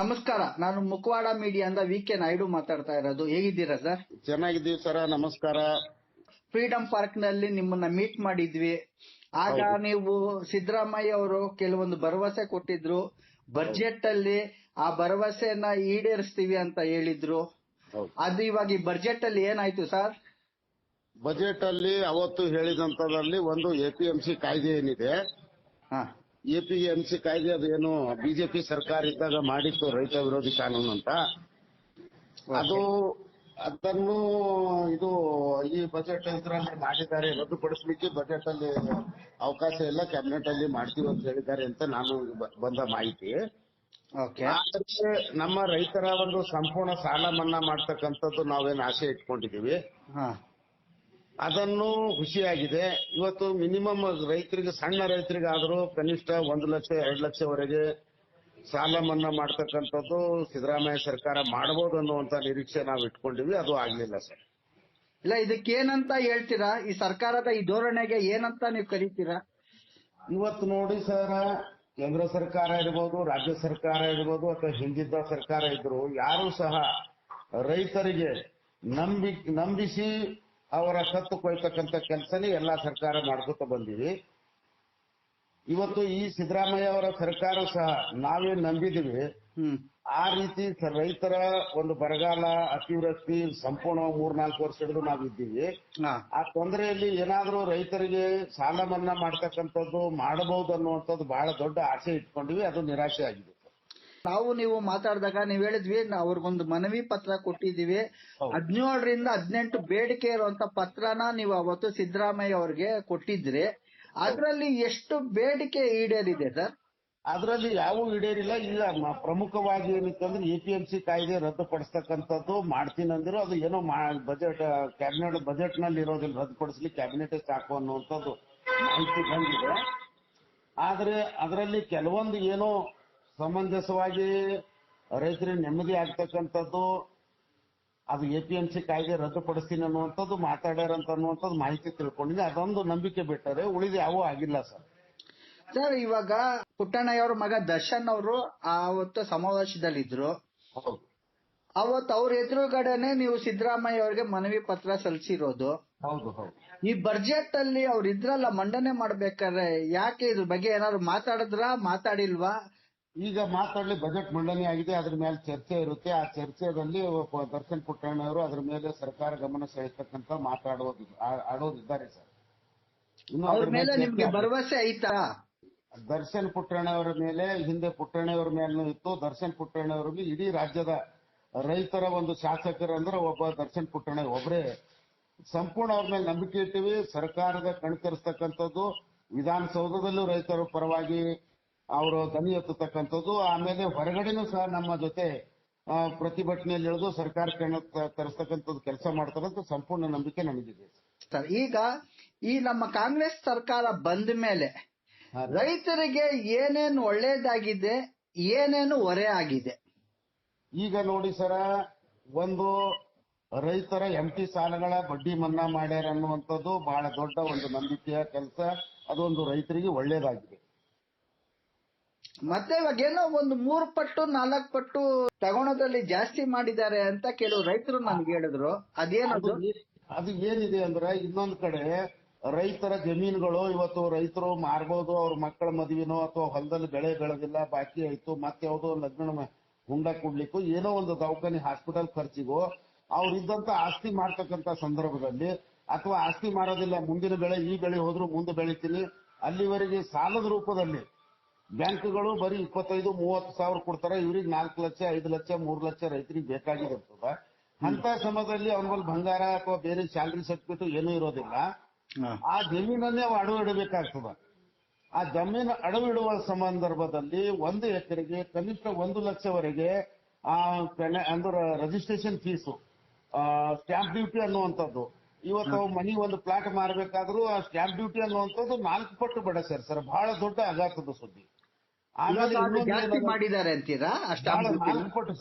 ನಮಸ್ಕಾರ ನಾನು ಮುಖವಾಡ ಮೀಡಿಯಾದ ವಿ ಕೆ ನಾಯ್ಡು ಮಾತಾಡ್ತಾ ಇರೋದು. ಹೇಗಿದ್ದೀರಾ ಸರ್? ಚೆನ್ನಾಗಿದ್ದೀವಿ ಸರ ನಮಸ್ಕಾರ. ಫ್ರೀಡಂ ಪಾರ್ಕ್ನಲ್ಲಿ ನಿಮ್ಮನ್ನ ಮೀಟ್ ಮಾಡಿದ್ವಿ. ಆಗ ನೀವು ಸಿದ್ದರಾಮಯ್ಯ ಅವರು ಕೆಲವೊಂದು ಭರವಸೆ ಕೊಟ್ಟಿದ್ರು. ಬಜೆಟ್ ಅಲ್ಲಿ ಆ ಭರವಸೆನ ಈಡೇರಿಸ್ತೀವಿ ಅಂತ ಹೇಳಿದ್ರು. ಅದು ಇವಾಗ ಈ ಬಜೆಟ್ ಅಲ್ಲಿ ಏನಾಯ್ತು ಸರ್? ಬಜೆಟ್ ಅಲ್ಲಿ ಅವತ್ತು ಹೇಳಿದಂತದಲ್ಲಿ ಒಂದು ಎಪಿಎಂಸಿ ಕಾಯ್ದೆ ಏನಿದೆ? ಹಾ. ಎಪಿಎಂಸಿ ಕಾಯ್ದೆ ಅದೇನು ಬಿಜೆಪಿ ಸರ್ಕಾರ ಇದ್ದಾಗ ಮಾಡಿತ್ತು ರೈತ ವಿರೋಧಿ ಕಾನೂನು ಅಂತ. ಅದು ಅದನ್ನು ಇದು ಈ ಬಜೆಟ್ ಇದರಲ್ಲಿ ಮಾಡಿದ್ದಾರೆ ರದ್ದುಪಡಿಸಲಿಕ್ಕೆ ಬಜೆಟ್ ಅಲ್ಲಿ ಅವಕಾಶ ಇಲ್ಲ ಕ್ಯಾಬಿನೆಟ್ ಅಲ್ಲಿ ಮಾಡ್ತೀವಿ ಅಂತ ಹೇಳಿದ್ದಾರೆ ಅಂತ ನಾನು ಬಂದ ಮಾಹಿತಿ. ಆದ್ರೆ ನಮ್ಮ ರೈತರ ಒಂದು ಸಂಪೂರ್ಣ ಸಾಲ ಮನ್ನಾ ಮಾಡ್ತಕ್ಕಂಥದ್ದು ನಾವೇನು ಆಸೆ ಇಟ್ಕೊಂಡಿದೀವಿ ಹಾ. ಅದನ್ನು ಖುಷಿಯಾಗಿದೆ. ಇವತ್ತು ಮಿನಿಮಮ್ ರೈತರಿಗೆ ಸಣ್ಣ ರೈತರಿಗಾದರೂ ಕನಿಷ್ಠ ಒಂದು ಲಕ್ಷ ಎರಡು ಲಕ್ಷವರೆಗೆ ಸಾಲ ಮನ್ನಾ ಮಾಡ್ತಕ್ಕಂಥದ್ದು ಸಿದ್ದರಾಮಯ್ಯ ಸರ್ಕಾರ ಮಾಡಬಹುದು ಅನ್ನುವಂತ ನಿರೀಕ್ಷೆ ನಾವು ಇಟ್ಕೊಂಡಿವಿ. ಅದು ಆಗ್ಲಿಲ್ಲ ಸರ್. ಇಲ್ಲ ಇದಕ್ಕೇನಂತ ಹೇಳ್ತೀರಾ? ಈ ಸರ್ಕಾರದ ಈ ಧೋರಣೆಗೆ ಏನಂತ ನೀವು ಕರೀತೀರಾ? ಇವತ್ತು ನೋಡಿ ಸರ್ ಕೇಂದ್ರ ಸರ್ಕಾರ ಇರ್ಬೋದು ರಾಜ್ಯ ಸರ್ಕಾರ ಇರ್ಬೋದು ಅಥವಾ ಹಿಂದಿದ್ದ ಸರ್ಕಾರ ಇದ್ರು ಯಾರು ಸಹ ರೈತರಿಗೆ ನಂಬಿ ನಂಬಿಸಿ ಅವರ ಸತ್ತು ಕೊಯ್ತಕ್ಕಂತ ಕೆಲಸನೇ ಎಲ್ಲಾ ಸರ್ಕಾರ ಮಾಡ್ಕೊತ ಬಂದಿವಿ ಇವತ್ತು ಈ ಸಿದ್ದರಾಮಯ್ಯ ಅವರ ಸರ್ಕಾರ ಸಹ ನಾವೇ ನಂಬಿದೀವಿ. ಆ ರೀತಿ ರೈತರ ಒಂದು ಬರಗಾಲ ಅತಿವೃಷ್ಟಿ ಸಂಪೂರ್ಣ ಮೂರ್ನಾಲ್ಕು ವರ್ಷ ಹಿಡಿದು ನಾವು ಇದ್ದೀವಿ ಹಾ. ಆ ತೊಂದರೆಯಲ್ಲಿ ಏನಾದ್ರೂ ರೈತರಿಗೆ ಸಾಲ ಮನ್ನಾ ಮಾಡ್ತಕ್ಕಂಥದ್ದು ಮಾಡಬಹುದು ಅನ್ನುವಂಥದ್ದು ಬಹಳ ದೊಡ್ಡ ಆಸೆ ಇಟ್ಕೊಂಡಿವಿ. ಅದು ನಿರಾಶೆ ಆಗಿದೆ. ನಾವು ನೀವು ಮಾತಾಡಿದಾಗ ನೀವ್ ಹೇಳಿದ್ವಿ ಅವ್ರಿಗೊಂದು ಮನವಿ ಪತ್ರ ಕೊಟ್ಟಿದೀವಿ ಹೌದು. ಹದಿನೇಳರಿಂದ ಹದಿನೆಂಟು ಬೇಡಿಕೆ ಇರುವಂತ ಪತ್ರನ ನೀವು ಅವತ್ತು ಸಿದ್ದರಾಮಯ್ಯ ಅವ್ರಿಗೆ ಕೊಟ್ಟಿದ್ರಿ. ಅದರಲ್ಲಿ ಎಷ್ಟು ಬೇಡಿಕೆ ಈಡೇರಿದೆ ಸರ್? ಅದರಲ್ಲಿ ಯಾವ ಈಡೇರಿಲ್ಲ ಇಲ್ಲ. ಮ- ಪ್ರಮುಖವಾಗಿ ಏನಿತ್ತಂದ್ರೆ ಎಪಿಎಂಸಿ ಕಾಯ್ದೆ ರದ್ದುಪಡಿಸ್ತಕ್ಕಂಥದ್ದು ಮಾಡ್ತೀನಿ ಅಂದಿರೋ ಅದು ಏನೋ ಬಜೆಟ್ ಕ್ಯಾಬಿನೆಟ್ ಬಜೆಟ್ನಲ್ಲಿ ಇರೋದಿಲ್ಲ ರದ್ದುಪಡಿಸ್ಲಿ ಕ್ಯಾಬಿನೆಟ್ ಸಾಕು ಅನ್ನುವಂಥದ್ದು ಮಾಹಿತಿ ಬಂದಿದೆ. ಆದ್ರೆ ಅದರಲ್ಲಿ ಕೆಲವೊಂದು ಏನೋ ಸಮಂಜಸವಾಗಿ ರೈತರಿಗೆ ನೆಮ್ಮದಿ ಆಗ್ತಕ್ಕಂಥದ್ದು ಅದು ಎಪಿಎಂಸಿ ಕಾಯ್ದೆ ರದ್ದುಪಡಿಸ್ತೀನಿ ಅನ್ನುವಂಥದ್ದು ಮಾತಾಡ್ಯಾರಂತ ಅನ್ನುವಂಥದ್ದು ಮಾಹಿತಿ ತಿಳ್ಕೊಂಡಿದ್ದೆ. ಅದೊಂದು ನಂಬಿಕೆ ಬಿಟ್ಟರೆ ಉಳಿದ ಯಾವೂ ಆಗಿಲ್ಲ ಸರ್. ಸರ್ ಇವಾಗ ಪುಟ್ಟಣ್ಣಯ್ಯವ್ರ ಮಗ ದರ್ಶನ್ ಅವರು ಆವತ್ತು ಸಮಾವೇಶದಲ್ಲಿದ್ರು. ಹೌದು. ಅವತ್ತು ಅವ್ರ ಎದುರುಗಡೆನೆ ನೀವು ಸಿದ್ದರಾಮಯ್ಯ ಅವರಿಗೆ ಮನವಿ ಪತ್ರ ಸಲ್ಲಿಸಿರೋದು. ಹೌದು ಹೌದು. ಈ ಬಜೆಟ್ ಅಲ್ಲಿ ಅವ್ರು ಇದ್ರಲ್ಲ ಮಂಡನೆ ಮಾಡ್ಬೇಕಾದ್ರೆ ಯಾಕೆ ಇದ್ರ ಬಗ್ಗೆ ಏನಾದ್ರು ಮಾತಾಡಿದ್ರ ಮಾತಾಡಿಲ್ವಾ? ಈಗ ಮಾತಾಡ್ಲಿ ಬಜೆಟ್ ಮಂಡನೆ ಆಗಿದೆ ಅದ್ರ ಮೇಲೆ ಚರ್ಚೆ ಇರುತ್ತೆ. ಆ ಚರ್ಚೆದಲ್ಲಿ ಒಬ್ಬ ದರ್ಶನ್ ಪುಟ್ಟಣ್ಣವರು ಅದ್ರ ಮೇಲೆ ಸರ್ಕಾರ ಗಮನ ಸೆಳೆತಕ್ಕಂತ ಮಾತಾಡೋದು ಆಡೋದಿದ್ದಾರೆ ಸರ್. ಇನ್ನು ಭರವಸೆ ಐತಾ? ದರ್ಶನ್ ಪುಟ್ಟಣ್ಣವರ ಮೇಲೆ ಹಿಂದೆ ಪುಟ್ಟಣ್ಣವರ ಮೇಲೂ ಇತ್ತು. ದರ್ಶನ್ ಪುಟ್ಟಣ್ಣವರಿಗೆ ಇಡೀ ರಾಜ್ಯದ ರೈತರ ಒಂದು ಶಾಸಕರಂದ್ರೆ ಒಬ್ಬ ದರ್ಶನ್ ಪುಟ್ಟಣ್ಣ ಒಬ್ಬರೇ ಸಂಪೂರ್ಣ ಅವ್ರ ಮೇಲೆ ನಂಬಿಕೆ ಇಟ್ಟಿವಿ. ಸರ್ಕಾರದ ಕಣ್ತರಿಸ್ತಕ್ಕಂಥದ್ದು ವಿಧಾನಸೌಧದಲ್ಲೂ ರೈತರ ಪರವಾಗಿ ಅವರು ದನಿ ಎತ್ತತಕ್ಕಂಥದ್ದು. ಆಮೇಲೆ ಹೊರಗಡೆನೂ ಸಹ ನಮ್ಮ ಜೊತೆ ಪ್ರತಿಭಟನೆಯಲ್ಲಿ ಇಳಿದು ಸರ್ಕಾರ ಕಣ್ಣ ತರಿಸ್ತಕ್ಕಂಥದ್ದು ಕೆಲಸ ಮಾಡ್ತಾರಂತ ಸಂಪೂರ್ಣ ನಂಬಿಕೆ ನಮಗಿದೆ ಸರ್ ಈಗ ಈ ನಮ್ಮ ಕಾಂಗ್ರೆಸ್ ಸರ್ಕಾರ ಬಂದ ಮೇಲೆ ರೈತರಿಗೆ ಏನೇನು ಒಳ್ಳೇದಾಗಿದೆ ಏನೇನು ಹೊರೆ ಆಗಿದೆ? ಈಗ ನೋಡಿ ಸರ ಒಂದು ರೈತರ ಎಂಟಿ ಸಾಲಗಳ ಬಡ್ಡಿ ಮನ್ನಾ ಮಾಡ್ಯಾರ ಅನ್ನುವಂಥದ್ದು ಬಹಳ ದೊಡ್ಡ ಒಂದು ನಂಬಿಕೆಯ ಕೆಲಸ. ಅದೊಂದು ರೈತರಿಗೆ ಒಳ್ಳೇದಾಗಿದೆ. ಮತ್ತೆ ಇವಾಗ ಏನೋ ಒಂದು ಮೂರು ಪಟ್ಟು, ನಾಲ್ಕು ಪಟ್ಟು ತಗೊಳೋದ್ರಲ್ಲಿ ಜಾಸ್ತಿ ಮಾಡಿದ್ದಾರೆ ಅಂತ ಕೆಲವು ರೈತರು ನನ್ಗೆ ಹೇಳಿದ್ರು. ಅದೇನದು? ಅದು ಏನಿದೆ ಅಂದ್ರೆ ಇನ್ನೊಂದ್ ಕಡೆ ರೈತರ ಜಮೀನುಗಳು ಇವತ್ತು ರೈತರು ಮಾರ್ಬೋದು, ಅವ್ರ ಮಕ್ಕಳ ಮದುವೆನೋ ಅಥವಾ ಹೊಲದಲ್ಲಿ ಬೆಳೆ ಬೆಳೆದಿಲ್ಲ, ಬಾಕಿ ಆಯ್ತು, ಮತ್ತೆ ಯಾವುದೋ ಲಗ್ನ ಹುಂಡ ಕೊಡ್ಲಿಕ್ಕೂ ಏನೋ ಒಂದು ದವಾಖಾನೆ ಹಾಸ್ಪಿಟಲ್ ಖರ್ಚಿಗೋ ಅವ್ರಿದ್ದಂತ ಆಸ್ತಿ ಮಾಡ್ತಕ್ಕಂತ ಸಂದರ್ಭದಲ್ಲಿ ಅಥವಾ ಆಸ್ತಿ ಮಾರೋದಿಲ್ಲ, ಮುಂದಿನ ಬೆಳೆ ಈ ಬೆಳೆ ಹೋದ್ರು ಮುಂದೆ ಬೆಳಿತೀನಿ, ಅಲ್ಲಿವರೆಗೆ ಸಾಲದ ರೂಪದಲ್ಲಿ ಬ್ಯಾಂಕ್ಗಳು ಬರೀ ಇಪ್ಪತ್ತೈದು ಮೂವತ್ತು ಸಾವಿರ ಕೊಡ್ತಾರೆ. ಇವ್ರಿಗೆ ನಾಲ್ಕು ಲಕ್ಷ ಐದು ಲಕ್ಷ ಮೂರು ಲಕ್ಷ ರೈತರಿಗೆ ಬೇಕಾಗಿರ್ತದ ಅಂತ ಸಮಯದಲ್ಲಿ ಅವನ ಬಳಿ ಬಂಗಾರ ಅಥವಾ ಬೇರೆ ಸ್ಯಾಲರಿ ಸರ್ಟಿಫಿಕೇಟ್ ಏನೂ ಇರೋದಿಲ್ಲ. ಆ ಜಮೀನನ್ನೇ ಅಡವ ಅಡವು ಇಡಬೇಕಾಗ್ತದ. ಆ ಜಮೀನು ಅಡವು ಇಡುವ ಸಂದರ್ಭದಲ್ಲಿ ಒಂದು ಎಕರೆಗೆ ಕನಿಷ್ಠ ಒಂದು ಲಕ್ಷವರೆಗೆ ಆ ಅಂದ್ರೆ ರಿಜಿಸ್ಟ್ರೇಷನ್ ಫೀಸು ಸ್ಟ್ಯಾಂಪ್ ಡ್ಯೂಟಿ ಅನ್ನುವಂಥದ್ದು. ಇವತ್ತು ಮನಿ ಒಂದು ಪ್ಲಾಟ್ ಮಾರಬೇಕಾದ್ರೂ ಆ ಸ್ಟ್ಯಾಂಪ್ ಡ್ಯೂಟಿ ಅನ್ನುವಂಥದ್ದು ನಾಲ್ಕು ಪಟ್ಟು ಬಡ ಸರ್. ಸರ್ ಬಹಳ ದೊಡ್ಡ ಆಘಾತದ ಸುದ್ದಿ ಆಮೇಲೆ ಇವಾಗ ಅದು ಇನ್ನೊಂದು ಜಾಸ್ತಿ ಮಾಡಿದ್ದಾರೆ ಅಂತೀರಾ? ಅಷ್ಟು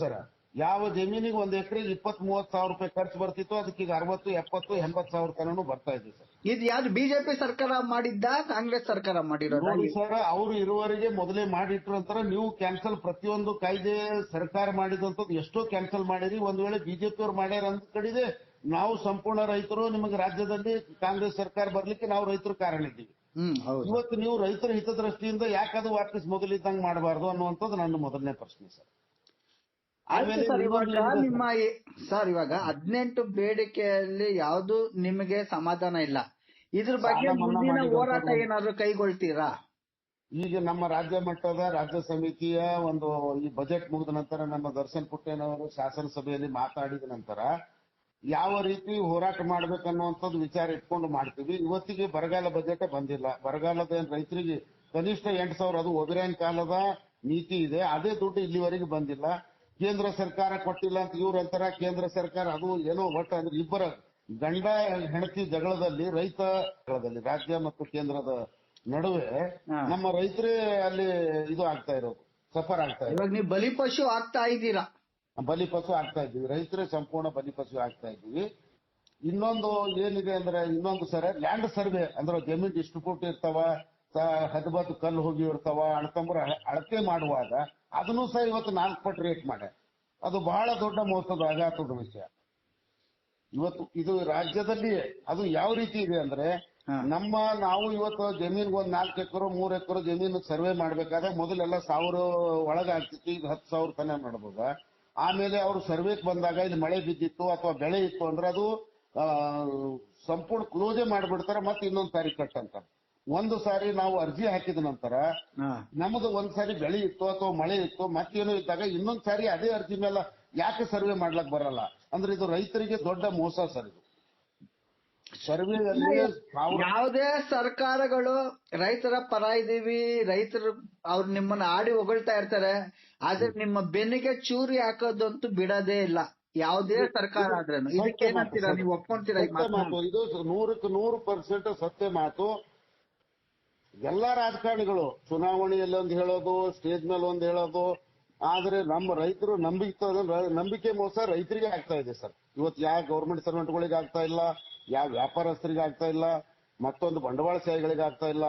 ಸರ್. ಯಾವ ಜಮೀನಿಗೆ ಒಂದ್ ಎಕರೆಗೆ ಇಪ್ಪತ್ ಮೂವತ್ ಸಾವಿರ ರೂಪಾಯಿ ಖರ್ಚು ಬರ್ತಿತ್ತು ಅದಕ್ಕೆ ಈಗ ಅರವತ್ತು ಎಪ್ಪತ್ತು ಎಂಬತ್ ಸಾವಿರ ತನನು ಬರ್ತಾ ಇದೆ ಸರ್. ಇದು ಯಾವ್ದು ಬಿಜೆಪಿ ಸರ್ಕಾರ ಮಾಡಿದ್ದ ಕಾಂಗ್ರೆಸ್ ಸರ್ಕಾರ ಮಾಡಿರೋ ಸರ್ ಅವರು ಇರುವವರೆಗೆ ಮೊದಲೇ ಮಾಡಿಟ್ರು ಅಂತಾರೆ ನೀವು ಕ್ಯಾನ್ಸಲ್ ಪ್ರತಿಯೊಂದು ಕಾಯ್ದೆ ಸರ್ಕಾರ ಮಾಡಿದಂತದ್ದು ಎಷ್ಟೋ ಕ್ಯಾನ್ಸಲ್ ಮಾಡಿರಿ. ಒಂದ್ ವೇಳೆ ಬಿಜೆಪಿ ಅವ್ರು ಮಾಡ್ಯಾರ ಅಂತ ಕಡಿದೆ ನಾವು ಸಂಪೂರ್ಣ ರೈತರು ನಿಮಗೆ ರಾಜ್ಯದಲ್ಲಿ ಕಾಂಗ್ರೆಸ್ ಸರ್ಕಾರ ಬರ್ಲಿಕ್ಕೆ ನಾವು ರೈತರು ಕಾರಣ ಇದ್ದೀವಿ. ಇವತ್ತು ನೀವು ರೈತರ ಹಿತದೃಷ್ಟಿಯಿಂದ ಯಾಕದು ವಾಪಸ್ ಮೊದಲಿದ್ದಂಗೆ ಮಾಡಬಾರ್ದು ಅನ್ನುವಂಥದ್ದು ನನ್ನ ಮೊದಲನೇ ಪ್ರಶ್ನೆ ಸರ್. ಇವಾಗ ನಿಮ್ಮ ಸರ್ ಇವಾಗ ಹದಿನೆಂಟು ಬೇಡಿಕೆಯಲ್ಲಿ ಯಾವುದು ನಿಮಗೆ ಸಮಾಧಾನ ಇಲ್ಲ. ಇದ್ರ ಬಗ್ಗೆ ಮುಂದಿನ ಹೋರಾಟ ಏನಾದ್ರು ಕೈಗೊಳ್ತೀರಾ? ಈಗ ನಮ್ಮ ರಾಜ್ಯ ಮಟ್ಟದ ರಾಜ್ಯ ಸಮಿತಿಯ ಒಂದು ಈ ಬಜೆಟ್ ಮುಗಿದ ನಂತರ ನಮ್ಮ ದರ್ಶನ್ ಪುಟ್ಟೇನವರು ಶಾಸನಸಭೆಯಲ್ಲಿ ಮಾತಾಡಿದ ನಂತರ ಯಾವ ರೀತಿ ಹೋರಾಟ ಮಾಡ್ಬೇಕನ್ನುವಂಥದ್ದು ವಿಚಾರ ಇಟ್ಕೊಂಡು ಮಾಡ್ತೀವಿ. ಇವತ್ತಿಗೆ ಬರಗಾಲ ಬಜೆಟ್ ಬಂದಿಲ್ಲ. ಬರಗಾಲದ ಏನ್ ರೈತರಿಗೆ ಕನಿಷ್ಠ ಎಂಟು ಸಾವಿರ ಅದು ಒಬಿರಾನ್ ಕಾಲದ ನೀತಿ ಇದೆ. ಅದೇ ದುಡ್ಡು ಇಲ್ಲಿವರೆಗೆ ಬಂದಿಲ್ಲ. ಕೇಂದ್ರ ಸರ್ಕಾರ ಕೊಟ್ಟಿಲ್ಲ ಅಂತ ಇವ್ರ ಅಂತಾರ. ಕೇಂದ್ರ ಸರ್ಕಾರ ಅದು ಏನೋ ಒಟ್ಟ ಅಂದ್ರೆ ಇಬ್ಬರ ಗಂಡ ಹೆಂಡತಿ ಜಗಳದಲ್ಲಿ ರೈತ ಜಗಳದಲ್ಲಿ ರಾಜ್ಯ ಮತ್ತು ಕೇಂದ್ರದ ನಡುವೆ ನಮ್ಮ ರೈತರೇ ಅಲ್ಲಿ ಇದು ಆಗ್ತಾ ಇರೋದು. ಸಫರ್ ಆಗ್ತಾ ಇರೋದು. ಇವಾಗ ನೀವು ಬಲಿಪಶು ಆಗ್ತಾ ಇದ್ದೀರಾ. ಬಲಿಪಶು ಆಗ್ತಾ ಇದ್ದೀವಿ. ರೈತರೇ ಸಂಪೂರ್ಣ ಬಲಿಪಶು ಆಗ್ತಾ ಇದ್ದೀವಿ. ಇನ್ನೊಂದು ಏನಿದೆ ಅಂದ್ರೆ ಇನ್ನೊಂದು ಸರ ಲ್ಯಾಂಡ್ ಸರ್ವೆ ಅಂದ್ರೆ ಜಮೀನ್ ಡಿಸ್ಟ್ರಿಬ್ಯೂಟ್ ಇರ್ತಾವ ಹದಬತ್ತು ಕಲ್ಲು ಹೋಗಿ ಇರ್ತಾವ ಅಣತಂಬ್ರ ಅಳತೆ ಮಾಡುವಾಗ ಅದನ್ನು ಸಹ ಇವತ್ತು ನಾಲ್ಕು ಪಟ್ಟು ರೇಟ್ ಮಾಡ್ಯಾರ ಅದು ಬಹಳ ದೊಡ್ಡ ಮೋಸದ ಆಘಾತದ ವಿಷಯ. ಇವತ್ತು ಇದು ರಾಜ್ಯದಲ್ಲಿ ಅದು ಯಾವ ರೀತಿ ಇದೆ ಅಂದ್ರೆ ನಮ್ಮ ನಾವು ಇವತ್ತು ಜಮೀನ್ಗೆ ಒಂದ್ ನಾಲ್ಕು ಎಕರೆ ಮೂರ್ ಎಕರೆ ಜಮೀನು ಸರ್ವೆ ಮಾಡ್ಬೇಕಾದ್ರೆ ಮೊದಲೆಲ್ಲ ಸಾವಿರ ಒಳಗಾಗ್ತಿತ್ತು ಈಗ ಹತ್ತು ಸಾವಿರ ತನಕ ಮಾಡ್ಬೋದ? ಆಮೇಲೆ ಅವರು ಸರ್ವೇಕ್ ಬಂದಾಗ ಇಲ್ಲಿ ಮಳೆ ಬಿದ್ದಿತ್ತು ಅಥವಾ ಬೆಳೆ ಇತ್ತು ಅಂದ್ರೆ ಅದು ಸಂಪೂರ್ಣ ಕ್ಲೋಸೇ ಮಾಡ್ಬಿಡ್ತಾರೆ ಮತ್ತೆ ಇನ್ನೊಂದ್ ಸಾರಿ ಕಟ್ ಅಂತ. ಒಂದು ಸಾರಿ ನಾವು ಅರ್ಜಿ ಹಾಕಿದ ನಂತರ. ನಮ್ದು ಒಂದ್ ಸಾರಿ ಬೆಳೆ ಇತ್ತು ಅಥವಾ ಮಳೆ ಇತ್ತು ಮತ್ತೇನೋ ಇದ್ದಾಗ ಇನ್ನೊಂದ್ ಸಾರಿ ಅದೇ ಅರ್ಜಿ ಮೇಲೆ ಯಾಕೆ ಸರ್ವೆ ಮಾಡ್ಲಕ್ ಬರಲ್ಲ? ಅಂದ್ರೆ ಇದು ರೈತರಿಗೆ ದೊಡ್ಡ ಮೋಸ ಸರ್ ಇದು. ಸರ್ವೆಯಲ್ಲಿ ಯಾವುದೇ ಸರ್ಕಾರಗಳು ರೈತರ ಪರ ಇದೀವಿ ರೈತರು ಅವ್ರು ನಿಮ್ಮನ್ನ ಆಡಿ ಹೊಗಳ್ತಾ ಇರ್ತಾರೆ ಆದ್ರೆ ನಿಮ್ಮ ಬೆನ್ನಿಗೆ ಚೂರಿ ಹಾಕೋದಂತೂ ಬಿಡೋದೇ ಇಲ್ಲ. ಯಾವುದೇ ಸರ್ಕಾರ ಆದ್ರೇನು. ಇದಕ್ಕೇನಂತೀರಾ ನೀವು ಒಪ್ಕೊಂತೀರಾ ಈ ಸತ್ಯ ಮಾತನ್ನ? ಮಾತು ಇದು ನೂರಕ್ಕೆ ನೂರು ಪರ್ಸೆಂಟ್ ಸತ್ಯ ಮಾತು. ಎಲ್ಲಾ ರಾಜಕಾರಣಿಗಳು ಚುನಾವಣೆಯಲ್ಲಿ ಒಂದು ಹೇಳೋದು ಸ್ಟೇಜ್ ಮೇಲೆ ಒಂದು ಹೇಳೋದು ಆದ್ರೆ ನಮ್ಮ ರೈತರು ನಂಬಿಕೆ ನಂಬಿಕೆ ಮೋಸ ರೈತರಿಗೆ ಆಗ್ತಾ ಇದೆ ಸರ್. ಇವತ್ತು ಯಾವ ಗೌರ್ಮೆಂಟ್ ಸರ್ವೆಂಟ್ಗಳಿಗೆ ಆಗ್ತಾ ಇಲ್ಲ ಯಾವ ವ್ಯಾಪಾರಸ್ಥರಿಗೆ ಆಗ್ತಾ ಇಲ್ಲ ಮತ್ತೊಂದು ಬಂಡವಾಳಶಾಹಿಗಳಿಗೆ ಆಗ್ತಾ ಇಲ್ಲ.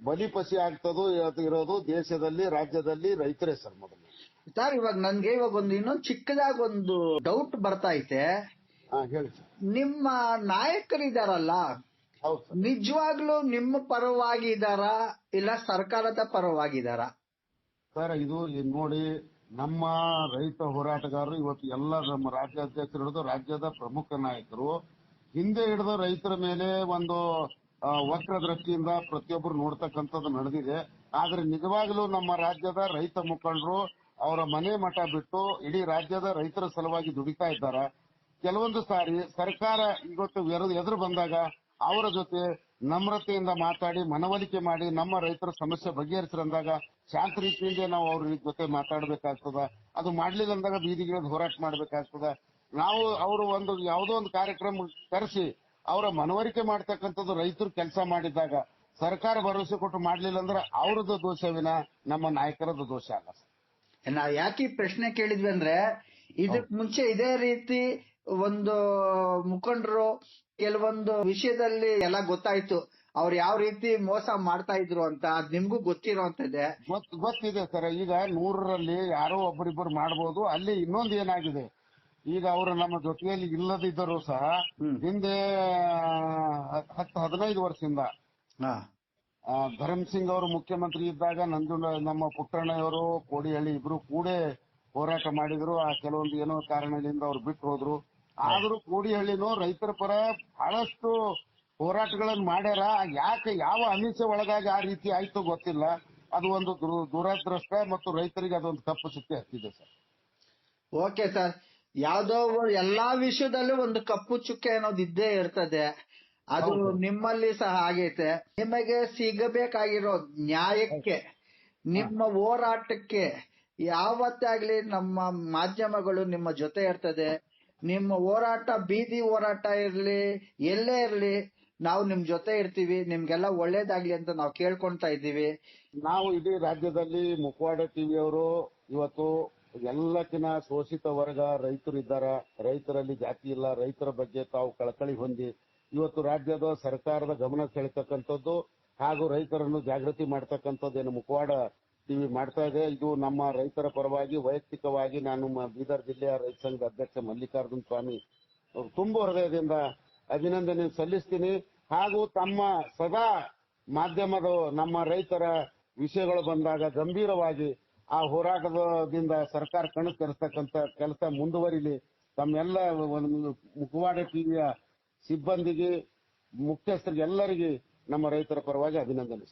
ಬಲಿಪಸಿ ಆಗ್ತದೋ ಇವತ್ತು ಇರೋದು ದೇಶದಲ್ಲಿ ರಾಜ್ಯದಲ್ಲಿ ರೈತರೇ ಸರ್ ಮೊದಲು. ಸರ್ ಇವಾಗ ನನ್ಗೆ ಇವಾಗ ಒಂದು ಇನ್ನೊಂದು ಚಿಕ್ಕದಾಗಿ ಒಂದು ಡೌಟ್ ಬರ್ತಾ ಐತೆ. ಹೇಳಿ ಸರ್. ನಿಮ್ಮ ನಾಯಕರಿದಾರಲ್ಲ ಸರ್. ನಿಜವಾಗ್ಲೂ ನಿಮ್ಮ ಪರವಾಗಿ ಇದಾರ? ಇಲ್ಲ ಸರ್ಕಾರದ ಪರವಾಗಿದಾರಾ ಸರ್ ಇದು ಇದ್ ನೋಡಿ ನಮ್ಮ ರೈತ ಹೋರಾಟಗಾರರು ಇವತ್ತು ಎಲ್ಲ ನಮ್ಮ ರಾಜ್ಯಾಧ್ಯಕ್ಷರು ಹಿಡಿದು ರಾಜ್ಯದ ಪ್ರಮುಖ ನಾಯಕರು ಹಿಂದೆ ಹಿಡಿದು ರೈತರ ಮೇಲೆ ಒಂದು ವಕ್ರ ದೃಷ್ಟಿಯಿಂದ ಪ್ರತಿಯೊಬ್ಬರು ನೋಡ್ತಕ್ಕಂಥದ್ದು ನಡೆದಿದೆ. ಆದ್ರೆ ನಿಜವಾಗ್ಲೂ ನಮ್ಮ ರಾಜ್ಯದ ರೈತ ಮುಖಂಡರು ಅವರ ಮನೆ ಮಠ ಬಿಟ್ಟು ಇಡೀ ರಾಜ್ಯದ ರೈತರ ಸಲುವಾಗಿ ದುಡಿತಾ ಇದ್ದಾರೆ. ಕೆಲವೊಂದು ಸಾರಿ ಸರ್ಕಾರ ಇವತ್ತು ಎದುರು ಬಂದಾಗ ಅವರ ಜೊತೆ ನಮ್ರತೆಯಿಂದ ಮಾತಾಡಿ, ಮನವೊಲಿಕೆ ಮಾಡಿ ನಮ್ಮ ರೈತರ ಸಮಸ್ಯೆ ಬಗೆಹರಿಸಿರಂದಾಗ ಶಾಂತ ರೀತಿಯಿಂದ ನಾವು ಅವ್ರ ಜೊತೆ ಮಾತಾಡಬೇಕಾಗ್ತದ. ಅದು ಮಾಡ್ಲಿಲ್ಲ ಅಂದಾಗ ಬೀದಿಗಿಳಿದು ಹೋರಾಟ ಮಾಡ್ಬೇಕಾಗ್ತದ. ನಾವು ಅವರು ಒಂದು ಯಾವುದೋ ಒಂದು ಕಾರ್ಯಕ್ರಮ ಕರೆಸಿ ಅವರ ಮನವರಿಕೆ ಮಾಡ್ತಕ್ಕಂಥದ್ದು ರೈತರು ಕೆಲಸ ಮಾಡಿದಾಗ ಸರ್ಕಾರ ಭರವಸೆ ಕೊಟ್ಟು ಮಾಡ್ಲಿಲ್ಲ ಅಂದ್ರೆ ಅವ್ರದ್ದು ದೋಷವಿನ ನಮ್ಮ ನಾಯಕರದ್ದು ದೋಷ ಅಲ್ಲ ನಾವ್ ಯಾಕೆ ಪ್ರಶ್ನೆ ಕೇಳಿದ್ವಿ ಅಂದ್ರೆ ಇದಕ್ ಮುಂಚೆ ಇದೇ ರೀತಿ ಒಂದು ಮುಖಂಡರು ಕೆಲವೊಂದು ವಿಷಯದಲ್ಲಿ ಎಲ್ಲ ಗೊತ್ತಾಯ್ತು. ಅವ್ರು ಯಾವ ರೀತಿ ಮೋಸ ಮಾಡ್ತಾ ಇದ್ರು ಅಂತ ಅದ್ ನಿಮ್ಗೂ ಗೊತ್ತಿರೋ ಇದೆ ಗೊತ್ತಿದೆ ಸರ್. ಈಗ ನೂರರಲ್ಲಿ ಯಾರೋ ಒಬ್ಬರಿಬ್ಬರು ಮಾಡಬಹುದು ಅಲ್ಲಿ ಇನ್ನೊಂದು ಏನಾಗಿದೆ? ಈಗ ಅವರು ನಮ್ಮ ಜೊತೆಯಲ್ಲಿ ಇಲ್ಲದಿದ್ದರೂ ಸಹ ಹ್ಮ್. ಹಿಂದೆ ಹ- ಹತ್ತು ಹದಿನೈದು ವರ್ಷದಿಂದ ಹಾ. ಆ, ಧರ್ಮ್ ಸಿಂಗ್ ಅವರು ಮುಖ್ಯಮಂತ್ರಿ ಇದ್ದಾಗ ನಂಜು ನಮ್ಮ ಪುಟ್ಟಣ್ಣಯವರು ಕೋಡಿಹಳ್ಳಿ ಇಬ್ರು ಕೂಡೇ ಹೋರಾಟ ಮಾಡಿದ್ರು. ಆ ಕೆಲವೊಂದು ಏನೋ ಕಾರಣದಿಂದ ಅವ್ರು ಬಿಟ್ಟು ಹೋದ್ರು. ಆದ್ರೂ ಕೋಡಿಹಳ್ಳಿನೂ ರೈತರ ಪರ ಬಹಳಷ್ಟು ಹೋರಾಟಗಳನ್ನು ಮಾಡ್ಯಾರ. ಯಾಕೆ ಯಾವ ಅನಿಸೆ ಒಳಗಾಗಿ ಆ ರೀತಿ ಆಯ್ತು ಗೊತ್ತಿಲ್ಲ. ಅದು ಒಂದು ದುರ- ದುರದೃಷ್ಟ ಮತ್ತು ರೈತರಿಗೆ ಅದೊಂದು ಕಪ್ಪು ಸುತ್ತಿ ಹತ್ತಿದೆ ಸರ್. Okay sir. ಯಾವ್ದೋ ಎಲ್ಲಾ ವಿಷಯದಲ್ಲೂ ಒಂದು ಕಪ್ಪು ಚುಕ್ಕೆ ಅನ್ನೋದು ಇದ್ದೇ ಇರ್ತದೆ. ಅದು ನಿಮ್ಮಲ್ಲಿ ಸಹ ಆಗೈತೆ. ನಿಮಗೆ ಸಿಗಬೇಕಾಗಿರೋ ನ್ಯಾಯಕ್ಕೆ ನಿಮ್ಮ ಹೋರಾಟಕ್ಕೆ ಯಾವತ್ತೇ ಆಗ್ಲಿ ನಮ್ಮ ಮಾಧ್ಯಮಗಳು ನಿಮ್ಮ ಜೊತೆ ಇರ್ತದೆ. ನಿಮ್ಮ ಹೋರಾಟ ಬೀದಿ ಹೋರಾಟ ಇರ್ಲಿ ಎಲ್ಲೇ ಇರ್ಲಿ ನಾವು ನಿಮ್ ಜೊತೆ ಇರ್ತೀವಿ. ನಿಮ್ಗೆಲ್ಲ ಒಳ್ಳೇದಾಗ್ಲಿ ಅಂತ ನಾವು ಕೇಳ್ಕೊಂತ ಇದ್ದೀವಿ. ನಾವು ಇಡೀ ರಾಜ್ಯದಲ್ಲಿ ಮುಖವಾಡ ಟಿವಿಯವರು ಇವತ್ತು ಎಲ್ಲಕ್ಕಿನ ಶೋಷಿತ ವರ್ಗ, ರೈತರು ಇದ್ದಾರ, ರೈತರಲ್ಲಿ ಜಾತಿ ಇಲ್ಲ, ರೈತರ ಬಗ್ಗೆ ತಾವು ಕಳಕಳಿ ಹೊಂದಿ, ಇವತ್ತು ರಾಜ್ಯದ ಸರ್ಕಾರದ ಗಮನ ಸೆಳೆತಕ್ಕಂಥದ್ದು ಹಾಗೂ ರೈತರನ್ನು ಜಾಗೃತಿ ಮಾಡ್ತಕ್ಕಂಥದ್ದು ಏನು ಮುಖವಾಡ ಟಿವಿ ಮಾಡ್ತಾ ಇದೆ. ಇದು ನಮ್ಮ ರೈತರ ಪರವಾಗಿ ವೈಯಕ್ತಿಕವಾಗಿ ನಾನು ಬೀದರ್ ಜಿಲ್ಲೆಯ ರೈತ ಸಂಘದ ಅಧ್ಯಕ್ಷ ಮಲ್ಲಿಕಾರ್ಜುನ ಸ್ವಾಮಿ ತುಂಬ ಹೃದಯದಿಂದ ಅಭಿನಂದನೆ ಸಲ್ಲಿಸ್ತೀನಿ. ಹಾಗೂ ತಮ್ಮ ಸದಾ ಮಾಧ್ಯಮದ ನಮ್ಮ ರೈತರ ವಿಷಯಗಳು ಬಂದಾಗ ಗಂಭೀರವಾಗಿ ಆ ಹೋರಾಟದಿಂದ ಸರ್ಕಾರ ಕಣ್ಣು ತರಿಸ್ತಕ್ಕಂತ ಕೆಲಸ ಮುಂದುವರಿಲಿ. ತಮ್ಮೆಲ್ಲ ಒಂದು ಮುಖವಾಡ ಟಿವಿಯ ಸಿಬ್ಬಂದಿಗೆ, ಮುಖ್ಯಸ್ಥರಿಗೆ ಎಲ್ಲರಿಗೆ ನಮ್ಮ ರೈತರ ಪರವಾಗಿ ಅಭಿನಂದನೆ